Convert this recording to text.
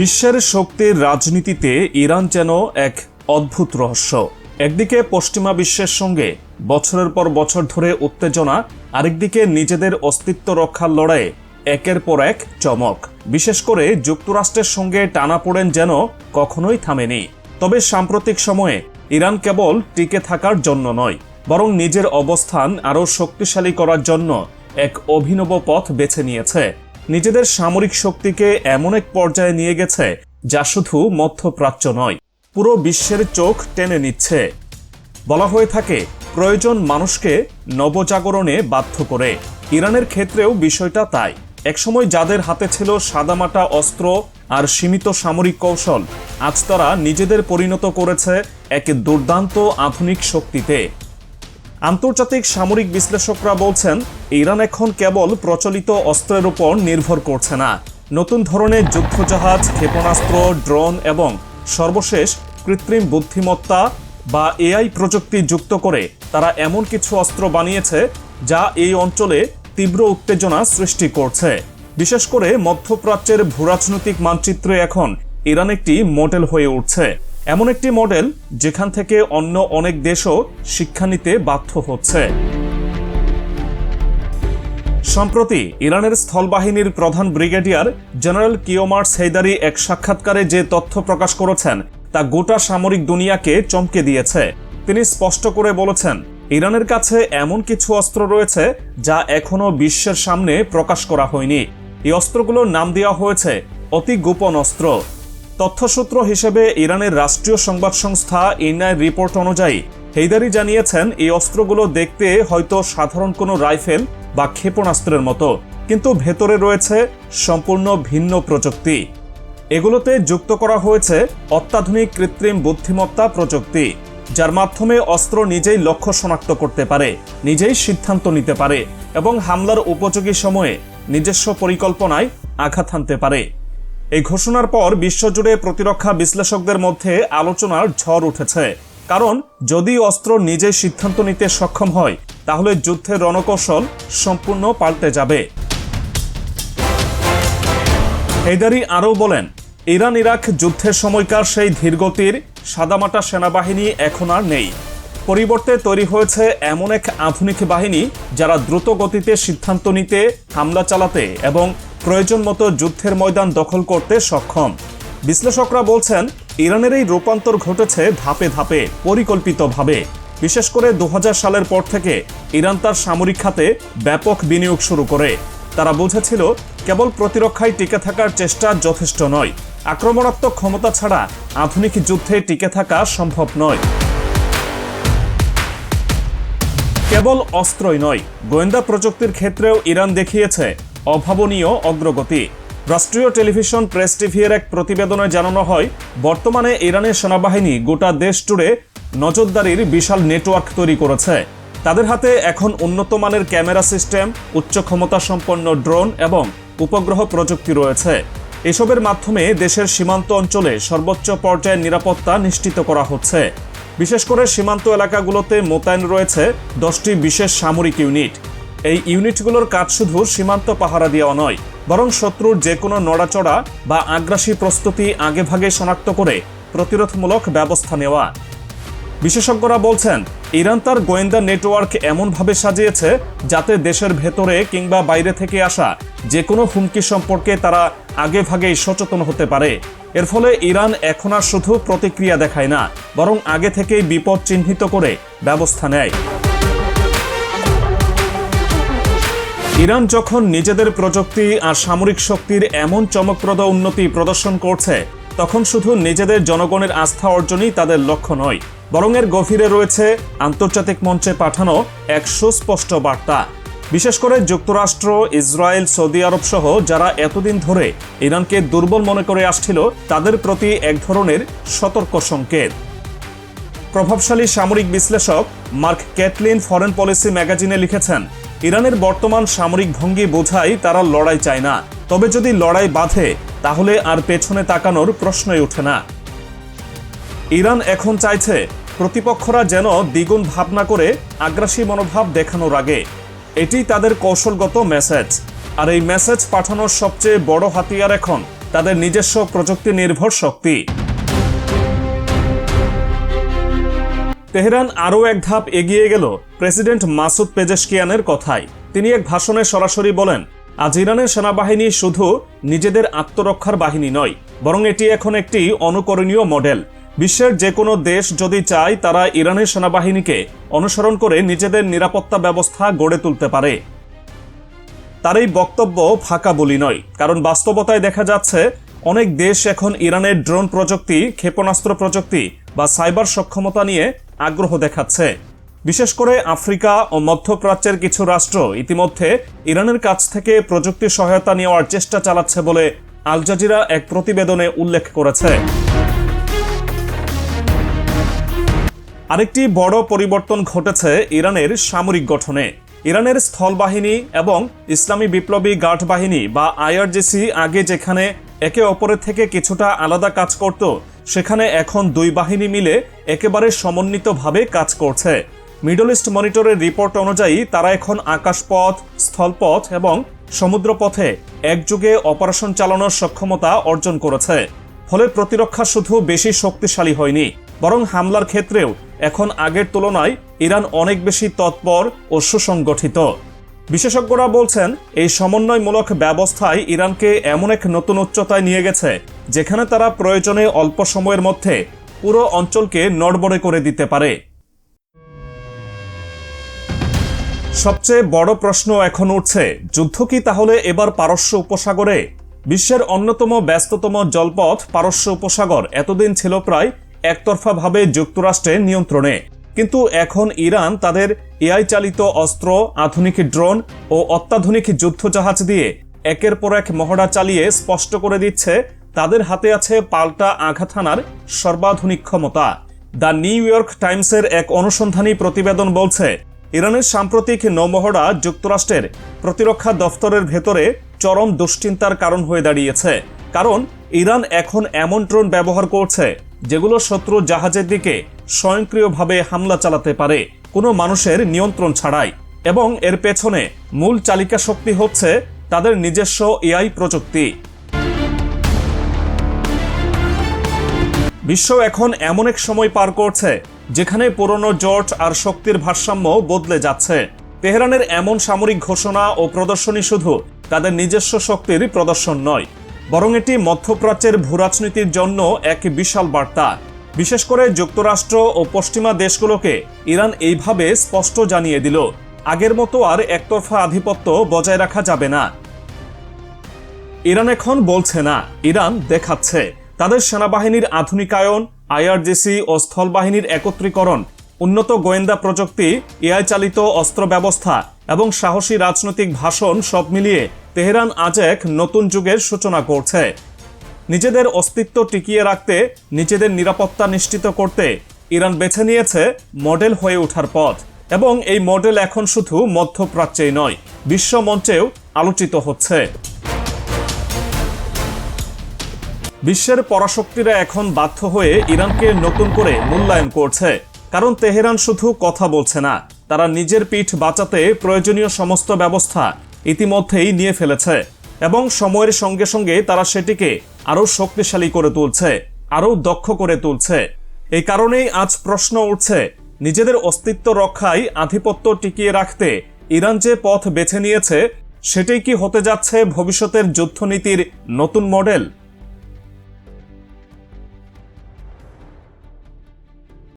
বিশ্বের শক্তির রাজনীতিতে ইরান যেন এক অদ্ভুত রহস্য। একদিকে পশ্চিমা বিশ্বের সঙ্গে বছরের পর বছর ধরে উত্তেজনা, আরেকদিকে নিজেদের অস্তিত্ব রক্ষার লড়াইয়ে একের পর এক চমক। বিশেষ করে যুক্তরাষ্ট্রের সঙ্গে টানাপোড়েন যেন কখনোই থামেনি। তবে সাম্প্রতিক সময়ে ইরান কেবল টিকে থাকার জন্য নয়, বরং নিজের অবস্থান আরও শক্তিশালী করার জন্য এক অভিনব পথ বেছে নিয়েছে। নিজেদের সামরিক শক্তিকে এমন এক পর্যায়ে নিয়ে গেছে যা শুধু মধ্যপ্রাচ্য নয়, পুরো বিশ্বের চোখ টেনে নিচ্ছে। বলা হয়ে থাকে, প্রয়োজন মানুষকে নবজাগরণে বাধ্য করে। ইরানের ক্ষেত্রেও বিষয়টা তাই। একসময় যাদের হাতে ছিল সাদামাটা অস্ত্র আর সীমিত সামরিক কৌশল, আজ তারা নিজেদের পরিণত করেছে এক দুর্দান্ত আধুনিক শক্তিতে। আন্তর্জাতিক সামরিক বিশ্লেষকরা বলছেন, ইরান এখন কেবল প্রচলিত অস্ত্রের উপর নির্ভর করছে না। নতুন ধরনের যুদ্ধজাহাজ, ক্ষেপণাস্ত্র, ড্রোন এবং সর্বশেষ কৃত্রিম বুদ্ধিমত্তা বা এআই প্রযুক্তি যুক্ত করে তারা এমন কিছু অস্ত্র বানিয়েছে যা এই অঞ্চলে তীব্র উত্তেজনা সৃষ্টি করছে। বিশেষ করে মধ্যপ্রাচ্যের ভূরাজনৈতিক মানচিত্রে এখন ইরান একটি মডেল হয়ে উঠছে। এমন একটি মডেল যেখান থেকে অন্য অনেক দেশও শিক্ষা নিতে বাধ্য হচ্ছে। সম্প্রতি ইরানের স্থলবাহিনীর প্রধান ব্রিগেডিয়ার জেনারেল কিওমার সেইদারি এক সাক্ষাৎকারে যে তথ্য প্রকাশ করেছেন, তা গোটা সামরিক দুনিয়াকে চমকে দিয়েছে। তিনি স্পষ্ট করে বলেছেন, ইরানের কাছে এমন কিছু অস্ত্র রয়েছে যা এখনও বিশ্বের সামনে প্রকাশ করা হয়নি। এই অস্ত্রগুলোর নাম দেওয়া হয়েছে অতি গোপন অস্ত্র। তথ্যসূত্র হিসেবে ইরানের রাষ্ট্রীয় সংবাদ সংস্থা ইনায় রিপোর্ট অনুযায়ী, হেইদারি জানিয়েছেন এই অস্ত্রগুলো দেখতে হয়তো সাধারণ কোনো রাইফেল বা ক্ষেপণাস্ত্রের মতো, কিন্তু ভেতরে রয়েছে সম্পূর্ণ ভিন্ন প্রযুক্তি। এগুলোতে যুক্ত করা হয়েছে অত্যাধুনিক কৃত্রিম বুদ্ধিমত্তা প্রযুক্তি, যার মাধ্যমে অস্ত্র নিজেই লক্ষ্য শনাক্ত করতে পারে, নিজেই সিদ্ধান্ত নিতে পারে এবং হামলার উপযোগী সময়ে নিজস্ব পরিকল্পনায় আঘাত হানতে পারে। এই ঘোষণার পর বিশ্বজুড়ে প্রতিরক্ষা বিশ্লেষকদের মধ্যে আলোচনার ঝড় উঠেছে। কারণ, যদি অস্ত্র নিজে সিদ্ধান্ত নিতে সক্ষম হয়, তাহলে যুদ্ধের রণকৌশল সম্পূর্ণ পাল্টে যাবে। হেদারি আরও বলেন ইরান ইরাক যুদ্ধের সময়কার সেই ধীরগতির সাদামাটা সেনাবাহিনী এখন আর নেই। পরিবর্তে তৈরি হয়েছে এমন এক আধুনিক বাহিনী যারা দ্রুত গতিতে সিদ্ধান্ত নিতে, হামলা চালাতে এবং প্রয়োজন মতো যুদ্ধের ময়দান দখল করতে সক্ষম। বিশ্লেষকরা বলছেন, ইরানের এই রূপান্তর ঘটেছে ধাপে ধাপে, পরিকল্পিতভাবে। বিশেষ করে দু হাজার সালের পর থেকে ইরান তার সামরিক খাতে ব্যাপক বিনিয়োগ শুরু করে। তারা বুঝেছিল, কেবল প্রতিরক্ষায় টিকে থাকার চেষ্টা যথেষ্ট নয়। আক্রমণাত্মক ক্ষমতা ছাড়া আধুনিক যুদ্ধে টিকে থাকা সম্ভব নয়। কেবল অস্ত্রই নয়, গোয়েন্দা প্রযুক্তির ক্ষেত্রেও ইরান দেখিয়েছে অভাবনীয় অগ্রগতি। রাষ্ট্রীয় টেলিভিশন প্রেস টিভির এক প্রতিবেদনে জানানো হয়, বর্তমানে ইরানের সেনাবাহিনী গোটা দেশ জুড়ে নজরদারির বিশাল নেটওয়ার্ক তৈরি করেছে। তাদের হাতে এখন উন্নত মানের ক্যামেরা সিস্টেম, উচ্চ ক্ষমতা সম্পন্ন ড্রোন এবং উপগ্রহ প্রযুক্তি রয়েছে। এসবের মাধ্যমে দেশের সীমান্ত অঞ্চলে সর্বোচ্চ পর্যায়ের নিরাপত্তা নিশ্চিত করা হচ্ছে। বিশেষ করে সীমান্ত এলাকাগুলোতে মোতায়েন রয়েছে দশটি বিশেষ সামরিক ইউনিট। এই ইউনিটগুলোর কাজ শুধু সীমান্ত পাহারা দেওয়া নয়, বরং শত্রুর যে কোনো নড়াচড়া বা আগ্রাসী প্রস্তুতি আগেভাগে শনাক্ত করে প্রতিরোধমূলক ব্যবস্থা নেওয়া। বিশেষজ্ঞরা বলছেন, ইরান তার গোয়েন্দা নেটওয়ার্ক এমনভাবে সাজিয়েছে যাতে দেশের ভেতরে কিংবা বাইরে থেকে আসা যে কোনো হুমকি সম্পর্কে তারা আগে ভাগেই সচেতন হতে পারে। এর ফলে ইরান এখন আর শুধু প্রতিক্রিয়া দেখায় না, বরং আগে থেকেই বিপদ চিহ্নিত করে ব্যবস্থা নেয়। ইরান যখন নিজেদের প্রযুক্তি আর সামরিক শক্তির এমন চমকপ্রদ উন্নতি প্রদর্শন করছে, তখন শুধু নিজেদের জনগণের আস্থা অর্জনই তাদের লক্ষ্য নয়, বরং এর গভীরে রয়েছে আন্তর্জাতিক মঞ্চে পাঠানো এক সুস্পষ্ট বার্তা। বিশেষ করে যুক্তরাষ্ট্র, ইসরায়েল, সৌদি আরব সহ যারা এতদিন ধরে ইরানকে দুর্বল মনে করে আসছিল, তাদের প্রতি এক ধরনের সতর্ক সংকেত। প্রভাবশালী সামরিক বিশ্লেষক মার্ক ক্যাটলিন ফরেন পলিসি ম্যাগাজিনে লিখেছেন ইরানের বর্তমান সামরিক ভঙ্গি বোঝাই তারা লড়াই চায় না। তবে যদি লড়াই বাঁধে, তাহলে আর পেছনে তাকানোর প্রশ্নই ওঠে না। ইরান এখন চাইছে প্রতিপক্ষরা যেন দ্বিগুণ ভাবনা করে আগ্রাসী মনোভাব দেখানোর আগে। এটি তাদের কৌশলগত মেসেজ। আর এই মেসেজ পাঠানোর সবচেয়ে বড় হাতিয়ার এখন তাদের নিজস্ব প্রযুক্তি নির্ভর শক্তি। তেহরান আরও এক ধাপ এগিয়ে গেল প্রেসিডেন্ট মাসুদ পেজেশকিয়ানের কথায়। তিনি এক ভাষণে সরাসরি বলেন, আজ ইরানের সেনাবাহিনী শুধু নিজেদের আত্মরক্ষার বাহিনী নয়, বরং এটি এখন একটি অনুকরণীয় মডেল। বিশ্বের যে কোনো দেশ যদি চায় তারা ইরানের সেনাবাহিনীকে অনুসরণ করে নিজেদের নিরাপত্তা ব্যবস্থা গড়ে তুলতে পারে। তার এই বক্তব্য ফাঁকা বলি নয়, কারণ বাস্তবতায় দেখা যাচ্ছে, অনেক দেশ এখন ইরানের ড্রোন প্রযুক্তি, ক্ষেপণাস্ত্র প্রযুক্তি বা সাইবার সক্ষমতা নিয়ে আগ্রহ দেখাচ্ছে। বিশেষ করে আফ্রিকা ও মধ্যপ্রাচ্যের কিছু রাষ্ট্র ইতিমধ্যে ইরানের কাছ থেকে প্রযুক্তি সহায়তা নেওয়ার চেষ্টা চালাচ্ছে বলে আল জাজিরা এক প্রতিবেদনে উল্লেখ করেছে। আরেকটি বড় পরিবর্তন ঘটেছে ইরানের সামরিক গঠনে। ইরানের স্থলবাহিনী এবং ইসলামী বিপ্লবী গার্ড বাহিনী বা আইআরজিসি আগে যেখানে একে অপরের থেকে কিছুটা আলাদা কাজ করত। সেখানে এখন দুই বাহিনী মিলে একেবারে সমন্বিতভাবে কাজ করছে। মিডল ইস্ট মনিটরের রিপোর্ট অনুযায়ী তারা এখন আকাশপথ, স্থলপথ এবং সমুদ্রপথে একযুগে অপারেশন চালানোর সক্ষমতা অর্জন করেছে। ফলে প্রতিরক্ষা শুধু বেশি শক্তিশালী হয়নি, বরং হামলার ক্ষেত্রেও এখন আগের তুলনায় ইরান অনেক বেশি তৎপর ও সুসংগঠিত। বিশেষজ্ঞরা বলছেন, এই সমন্বয়মূলক ব্যবস্থায় ইরানকে এমন এক নতুন উচ্চতায় নিয়ে গেছে, যেখানে তারা প্রয়োজনে অল্প সময়ের মধ্যে পুরো অঞ্চলকে নড়বড়ে করে দিতে পারে। সবচেয়ে বড় প্রশ্ন এখন উঠছে, যুদ্ধ কি তাহলে এবার পারস্য উপসাগরে? বিশ্বের অন্যতম ব্যস্ততম জলপথ পারস্য উপসাগর এতদিন ছিল প্রায় একতরফাভাবে যুক্তরাষ্ট্রের নিয়ন্ত্রণে। কিন্তু এখন ইরান তাদের এআই চালিত অস্ত্র, আধুনিক ড্রোন ও অত্যাধুনিক যুদ্ধজাহাজ দিয়ে একের পর এক মহড়া চালিয়ে স্পষ্ট করে দিচ্ছে, তাদের হাতে আছে পাল্টা আঘাত হানার সর্বাধুনিক ক্ষমতা। দ্য নিউ ইয়র্ক টাইমসের এক অনুসন্ধানী প্রতিবেদন বলছে, ইরানের সাম্প্রতিক নৌমহড়া যুক্তরাষ্ট্রের প্রতিরক্ষা দফতরের ভেতরে চরম দুশ্চিন্তার কারণ হয়ে দাঁড়িয়েছে, কারণ ইরান এখন এমন ড্রোন ব্যবহার করছে যেগুলো শত্রু জাহাজের দিকে স্বয়ংক্রিয়ভাবে হামলা চালাতে পারে। কোনো মানুষের নিয়ন্ত্রণ ছাড়াই। এবং এর পেছনে মূল চালিকা শক্তি হচ্ছে তাদের নিজস্ব এআই প্রযুক্তি। বিশ্ব এখন এমন এক সময় পার করছে, যেখানে পুরনো জোট আর শক্তির ভারসাম্য বদলে যাচ্ছে। তেহরানের এমন সামরিক ঘোষণা ও প্রদর্শনী শুধু তাদের নিজস্ব শক্তির প্রদর্শন নয় বরং এটি মধ্যপ্রাচ্যের ভূরাজনীতির জন্য এক বিশাল বার্তা। বিশেষ করে যুক্তরাষ্ট্র ও পশ্চিমা দেশগুলোকে ইরান এইভাবে স্পষ্ট জানিয়ে দিল, আগের মতো আর একতরফা আধিপত্য বজায় রাখা যাবে না। ইরান এখন বলছে না, ইরান দেখাচ্ছে। তাদের সেনাবাহিনীর আধুনিকায়ন, আইআরজিসি ও স্থলবাহিনীর একত্রীকরণ, উন্নত গোয়েন্দা প্রযুক্তি, এআই চালিত অস্ত্র ব্যবস্থা এবং সাহসী রাজনৈতিক ভাষণ সব মিলিয়ে তেহরান আজ এক নতুন যুগের সূচনা করছে। নিজেদের অস্তিত্ব টিকিয়ে রাখতে, নিজেদের নিরাপত্তা নিশ্চিত করতে ইরান বেছে নিয়েছে মডেল হয়ে ওঠার পথ। এবং এই মডেল এখন শুধু মধ্যপ্রাচ্যেই নয়, বিশ্ব মঞ্চেও আলোচিত হচ্ছে। বিশ্বের পরাশক্তিরা এখন বাধ্য হয়ে ইরানকে নতুন করে মূল্যায়ন করছে। কারণ তেহরান শুধু কথা বলছে না, তারা নিজের পিঠ বাঁচাতে প্রয়োজনীয় সমস্ত ব্যবস্থা ইতিমধ্যেই নিয়ে ফেলেছে এবং সময়ের সঙ্গে সঙ্গে তারা সেটিকে আরও শক্তিশালী করে তুলছে, আরও দক্ষ করে তুলছে। এই কারণেই আজ প্রশ্ন উঠছে, নিজেদের অস্তিত্ব রক্ষায় আধিপত্য টিকিয়ে রাখতে ইরান যে পথ বেছে নিয়েছে, সেটাই কি হতে যাচ্ছে ভবিষ্যতের যুদ্ধনীতির নতুন মডেল?